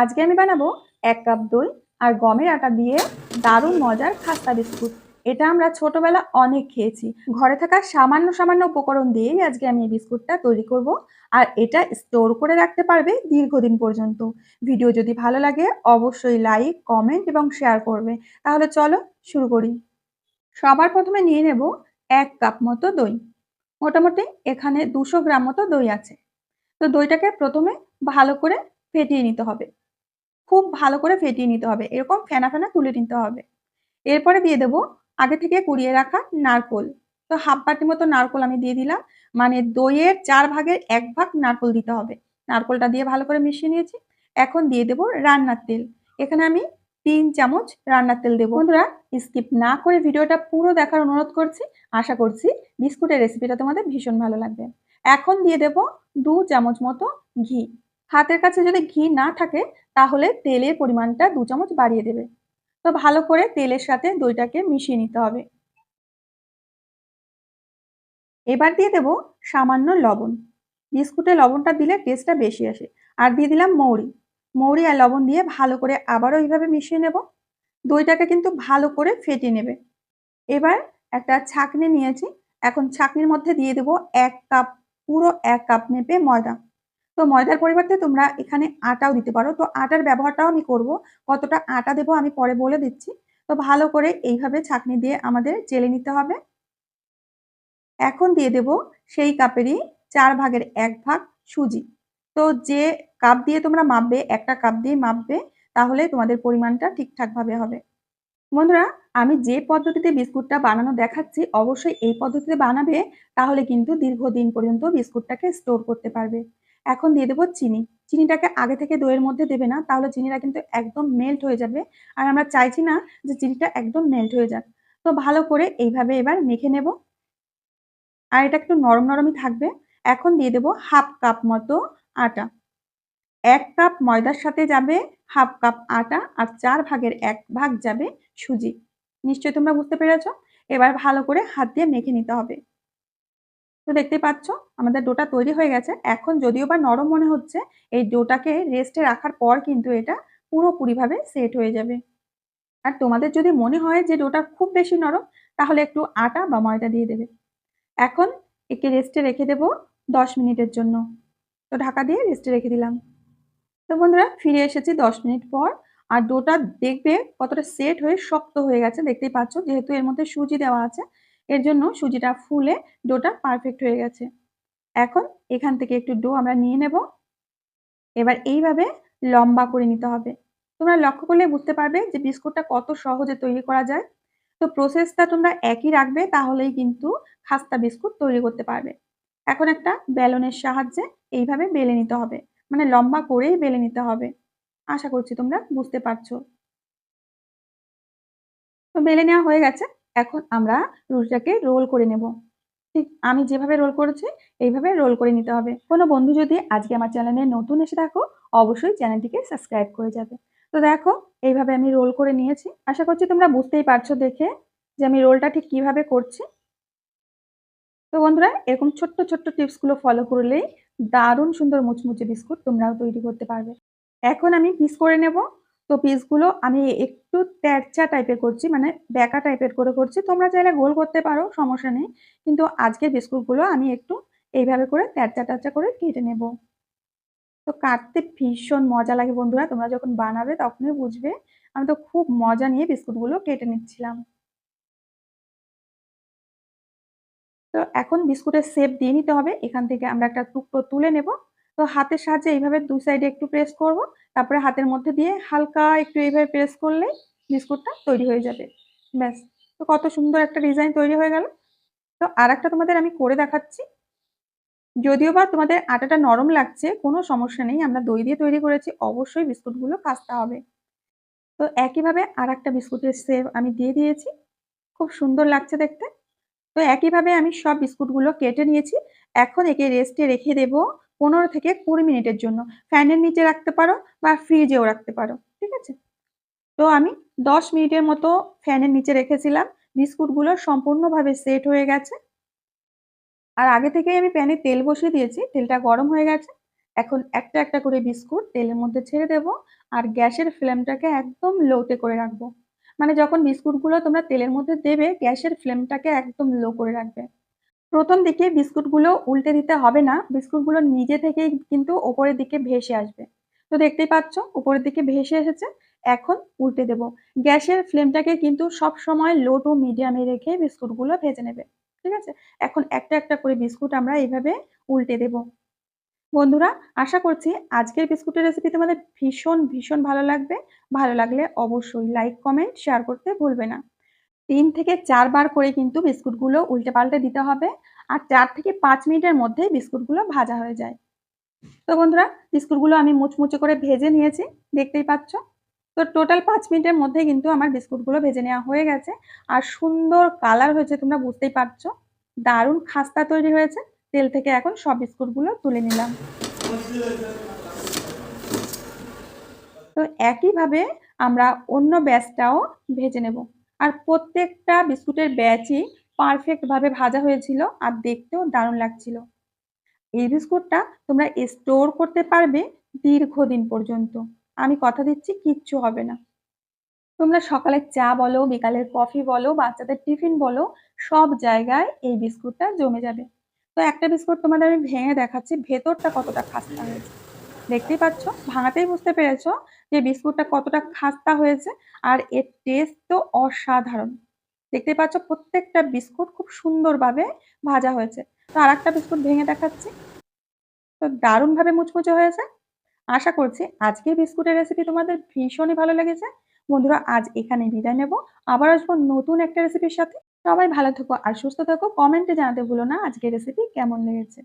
আজকে আমি বানাবো এক কাপ দই আর গমের আটা দিয়ে দারুণ মজার খাস্তা বিস্কুট এটা আমরা ছোটবেলা অনেক খেয়েছি। ঘরে থাকা সামান্য সামান্য উপকরণ দিয়েই আজকে আমি এই বিস্কুটটা তৈরি করব আর এটা স্টোর করে রাখতে পারবে দীর্ঘদিন পর্যন্ত। ভিডিও যদি ভালো লাগে, অবশ্যই লাইক কমেন্ট এবং শেয়ার করবে। তাহলে চলো শুরু করি। সবার প্রথমে নিয়ে নেব এক কাপ মতো দই। মোটামুটি এখানে দুশো গ্রাম মতো দই আছে। তো দইটাকে প্রথমে ভালো করে ফেটিয়ে নিতে হবে। খুব ভালো করে ফেটিয়ে নিতে হবে। এরকম ফেনা ফেনা তুলে নিতে হবে। এরপরে দিয়ে দেবো আগে থেকে কুড়িয়ে রাখা নারকোল। তো হাফ বাটি মতো নারকোল আমি দিয়ে দিলাম। মানে দইয়ের চার ভাগের এক ভাগ নারকোল দিতে হবে। নারকোলটা দিয়ে ভালো করে মিশিয়ে নিয়েছি। এখন দিয়ে দেবো রান্নার তেল। এখানে আমি তিন চামচ রান্নার তেল দেবো। বন্ধুরা, স্কিপ না করে ভিডিওটা পুরো দেখার অনুরোধ করছি। আশা করছি বিস্কুটের রেসিপিটা তোমাদের ভীষণ ভালো লাগবে। এখন দিয়ে দেব দু চামচ মতো ঘি। হাতের কাছে যদি ঘি না থাকে তাহলে তেলের পরিমাণটা দু চামচ বাড়িয়ে দেবে। তো ভালো করে তেলের সাথে দইটাকে মিশিয়ে নিতে হবে। এবার দিয়ে দেব সামান্য লবণ। বিস্কুটে লবণটা দিলে টেস্টটা বেশি আসে। আর দিয়ে দিলাম মৌরি। মৌরি আর লবণ দিয়ে ভালো করে আবারও এইভাবে মিশিয়ে নেব। দইটাকে কিন্তু ভালো করে ফেটে নেবে। এবার একটা ছাঁকনি নিয়েছি। এখন ছাঁকনির মধ্যে দিয়ে দেব এক কাপ, পুরো এক কাপ মেপে ময়দা। তো ময়দার পরিবর্তে তোমরা এখানে আটাও দিতে পারো। তো আটার ব্যবহারটাও আমি করব। কতটা আটা দেবো আমি পরে বলে দিচ্ছি। তো ভালো করে এইভাবে ছাঁকনি দিয়ে আমাদের চেলে নিতে হবে। এখন দিয়ে দেব সেই কাপেরই চার ভাগের এক ভাগ সুজি। তো যে কাপ দিয়ে তোমরা মাপবে, একটা কাপ দিয়ে মাপবে, তাহলে তোমাদের পরিমাণটা ঠিকঠাকভাবে হবে। বন্ধুরা, আমি যে পদ্ধতিতে বিস্কুটটা বানানো দেখাচ্ছি, অবশ্যই এই পদ্ধতিতে বানাবে, তাহলে কিন্তু দীর্ঘদিন পর্যন্ত বিস্কুটটাকে স্টোর করতে পারবে। এখন দিয়ে দেবো চিনি। চিনিটাকে আগে থেকে দইয়ের মধ্যে দেবে না, তাহলে চিনিটা কিন্তু একদম মেল্ট হয়ে যাবে। আর আমরা চাইছি না যে চিনিটা একদম মেল্ট হয়ে যাক। তো ভালো করে এইভাবে এবার মেখে নেব। আর এটা একটু নরম নরমই থাকবে। এখন দিয়ে দেবো হাফ কাপ মতো আটা। এক কাপ ময়দার সাথে যাবে হাফ কাপ আটা আর চার ভাগের এক ভাগ যাবে সুজি। নিশ্চয়ই তোমরা বুঝতে পেরেছ? এবার ভালো করে হাত দিয়ে মেখে নিতে হবে। তো দেখতে পাচ্ছ, আমাদের ডোটা তৈরি হয়ে গেছে। এখন যদিও বা নরম মনে হচ্ছে, এই ডোটাকে রেস্টে রাখার পর কিন্তু এটা পুরোপুরিভাবে সেট হয়ে যাবে। আর তোমাদের যদি মনে হয় যে ডোটা খুব বেশি নরম, তাহলে একটু আটা বা ময়দা দিয়ে দেবে। এখন একে রেস্টে রেখে দেব দশ মিনিটের জন্য। তো ঢাকা দিয়ে রেস্টে রেখে দিলাম। তো বন্ধুরা, ফিরে এসেছি দশ মিনিট পর। আর ডোটা দেখবে কতটা সেট হয়ে শক্ত হয়ে গেছে। দেখতেই পাচ্ছ, যেহেতু এর মধ্যে সুজি দেওয়া আছে এর জন্য সুজিটা ফুলে ডোটা পারফেক্ট হয়ে গেছে। এখন এখান থেকে একটু ডো আমরা নিয়ে নেব। এবার এইভাবে লম্বা করে নিতে হবে। তোমরা লক্ষ্য করলে বুঝতে পারবে যে বিস্কুটটা কত সহজে তৈরি করা যায়। তো প্রসেসটা তোমরা একই রাখবে, তাহলেই কিন্তু খাস্তা বিস্কুট তৈরি করতে পারবে। এখন একটা ব্যালনের সাহায্যে এইভাবে বেলে নিতে হবে। মানে লম্বা করেই বেলে নিতে হবে। আশা করছি তোমরা বুঝতে পারছ। তো বেলে নেওয়া হয়ে গেছে। এখন আমরা রুটিটাকে রোল করে নেব। ঠিক, আমি যেভাবে রোল করেছি, এইভাবে রোল করে নিতে হবে। কোনো বন্ধু যদি আজকে আমার চ্যানেলে নতুন এসে থাকো, অবশ্যই চ্যানেলটিকে সাবস্ক্রাইব করে যাবে। তো দেখো, এইভাবে আমি রোল করে নিয়েছি। আশা করছি তোমরা বুঝতেই পারছ দেখে যে আমি রোলটা ঠিক কীভাবে করছি। তো বন্ধুরা, এরকম ছোট্ট ছোট্ট টিপসগুলো ফলো করলেই দারুণ সুন্দর মুচমুচে বিস্কুট তোমরাও তৈরি করতে পারবে। এখন আমি পিস করে নেব। তো পিসগুলো আমি একটু তেরচা টাইপের করছি মানে ব্যাকা টাইপের করে করছি। তোমরা চাইলে গোল করতে পারো, সমস্যা নেই। কিন্তু আজকের বিস্কুটগুলো আমি একটু এইভাবে করে তেরচা টারচা করে কেটে নেব। তো কাটতে ভীষণ মজা লাগে বন্ধুরা, তোমরা যখন বানাবে তখনই বুঝবে। আমি তো খুব মজা নিয়ে বিস্কুটগুলো কেটে নিচ্ছিলাম। তো এখন বিস্কুটের শেপ দিয়ে নিতে হবে। এখান থেকে আমরা একটা টুকরো তুলে নেব। তো হাতের সাহায্যে এইভাবে দু সাইডে একটু প্রেস করব, তারপরে হাতের মধ্যে দিয়ে হালকা একটু এইভাবে প্রেস করলেই বিস্কুটটা তৈরি হয়ে যাবে। ব্যাস, তো কত সুন্দর একটা ডিজাইন তৈরি হয়ে গেল। তো আর একটা তোমাদের আমি করে দেখাচ্ছি। যদিও বা তোমাদের আটাটা নরম লাগছে, কোনো সমস্যা নেই, আমরা দই দিয়ে তৈরি করেছি, অবশ্যই বিস্কুটগুলো কাচতে হবে। তো একইভাবে আর একটা বিস্কুটের সেভ আমি দিয়ে দিয়েছি, খুব সুন্দর লাগছে দেখতে। তো একইভাবে আমি সব বিস্কুটগুলো কেটে নিয়েছি, এখন একে রেস্টে রেখে দেব। পনেরো থেকে কুড়ি মিনিটের জন্য। ফ্যানের নিচে রাখতে পারো বা ফ্রিজেও রাখতে পারো, ঠিক আছে? তো আমি দশ মিনিটের মতো ফ্যানের নিচে রেখেছিলাম। বিস্কুটগুলো সম্পূর্ণভাবে সেট হয়ে গেছে। আর আগে থেকেই আমি প্যানে তেল বসিয়ে দিয়েছি, তেলটা গরম হয়ে গেছে। এখন একটা একটা করে বিস্কুট তেলের মধ্যে ছেড়ে দেব আর গ্যাসের ফ্লেমটাকে একদম লোতে করে রাখব। মানে যখন বিস্কুটগুলো তোমরা তেলের মধ্যে দেবে, গ্যাসের ফ্লেমটাকে একদম লো করে রাখবে। প্রথম দিকে বিস্কুটগুলো উল্টে দিতে হবে না, বিস্কুটগুলো নিজে থেকেই কিন্তু ওপরের দিকে ভেসে আসবে। তো দেখতেই পাচ্ছ উপরের দিকে ভেসে এসেছে, এখন উল্টে দেব। গ্যাসের ফ্লেমটাকে কিন্তু সব সময় লো টু মিডিয়ামে রেখে বিস্কুটগুলো ভেজে নেবে, ঠিক আছে? এখন একটা একটা করে বিস্কুট আমরা এইভাবে উল্টে দেব। বন্ধুরা, আশা করছি আজকের বিস্কুটের রেসিপি তোমাদের ভীষণ ভীষণ ভালো লাগবে। ভালো লাগলে অবশ্যই লাইক কমেন্ট শেয়ার করতে ভুলবে না। তিন থেকে চারবার করে কিন্তু বিস্কুটগুলো উল্টে পাল্টে দিতে হবে আর চার থেকে পাঁচ মিনিটের মধ্যে বিস্কুটগুলো ভাজা হয়ে যায়। তো বন্ধুরা, বিস্কুটগুলো আমি মুচমুচে করে ভেজে নিয়েছি, দেখতেই পাচ্ছ? তো টোটাল পাঁচ মিনিটের মধ্যে কিন্তু আমার বিস্কুটগুলো ভেজে নেওয়া হয়ে গেছে আর সুন্দর কালার হয়েছে, তোমরা বুঝতেই পারছ। দারুণ খাস্তা তৈরি হয়েছে, তেল থেকে এখন সব বিস্কুটগুলো তুলে নিলাম। তো একইভাবে আমরা অন্য ব্যাচটাও ভেজে নেব। আর প্রত্যেকটা বিস্কুটের ব্যাচই পারফেক্টভাবে ভাজা হয়েছিল আর দেখতেও দারুণ লাগছিল। এই বিস্কুটটা তোমরা স্টোর করতে পারবে দীর্ঘদিন পর্যন্ত। আমি কথা দিচ্ছি, কিচ্ছু হবে না। তোমরা সকালে চা বলো, বিকালের কফি বলো, বাচ্চাদের টিফিন বলো, সব জায়গায় এই বিস্কুটটা জমে যাবে। তো একটা বিস্কুট তোমাদের আমি ভেঙে দেখাচ্ছি, ভেতরটা কতটা খাস্তা হয়েছে। দেখতেই পাচ্ছ? ভাঙাতেই বুঝতে পেরেছ যে বিস্কুটটা কতটা খাস্তা হয়েছে আর এর টেস্ট তো অসাধারণ। দেখতেই পাচ্ছ প্রত্যেকটা বিস্কুট খুব সুন্দরভাবে ভাজা হয়েছে। তো আর একটা বিস্কুট ভেঙে দেখাচ্ছি। তো দারুণভাবে মুচমুচে হয়েছে। আশা করছি আজকের বিস্কুটের রেসিপি তোমাদের ভীষণই ভালো লেগেছে। বন্ধুরা, আজ এখানে বিদায় নেব। আবার আসব নতুন একটা রেসিপির সাথে। সবাই ভালো থেকো আর সুস্থ থেকো। কমেন্টে জানাতে ভুলো না আজকের রেসিপি কেমন লেগেছে।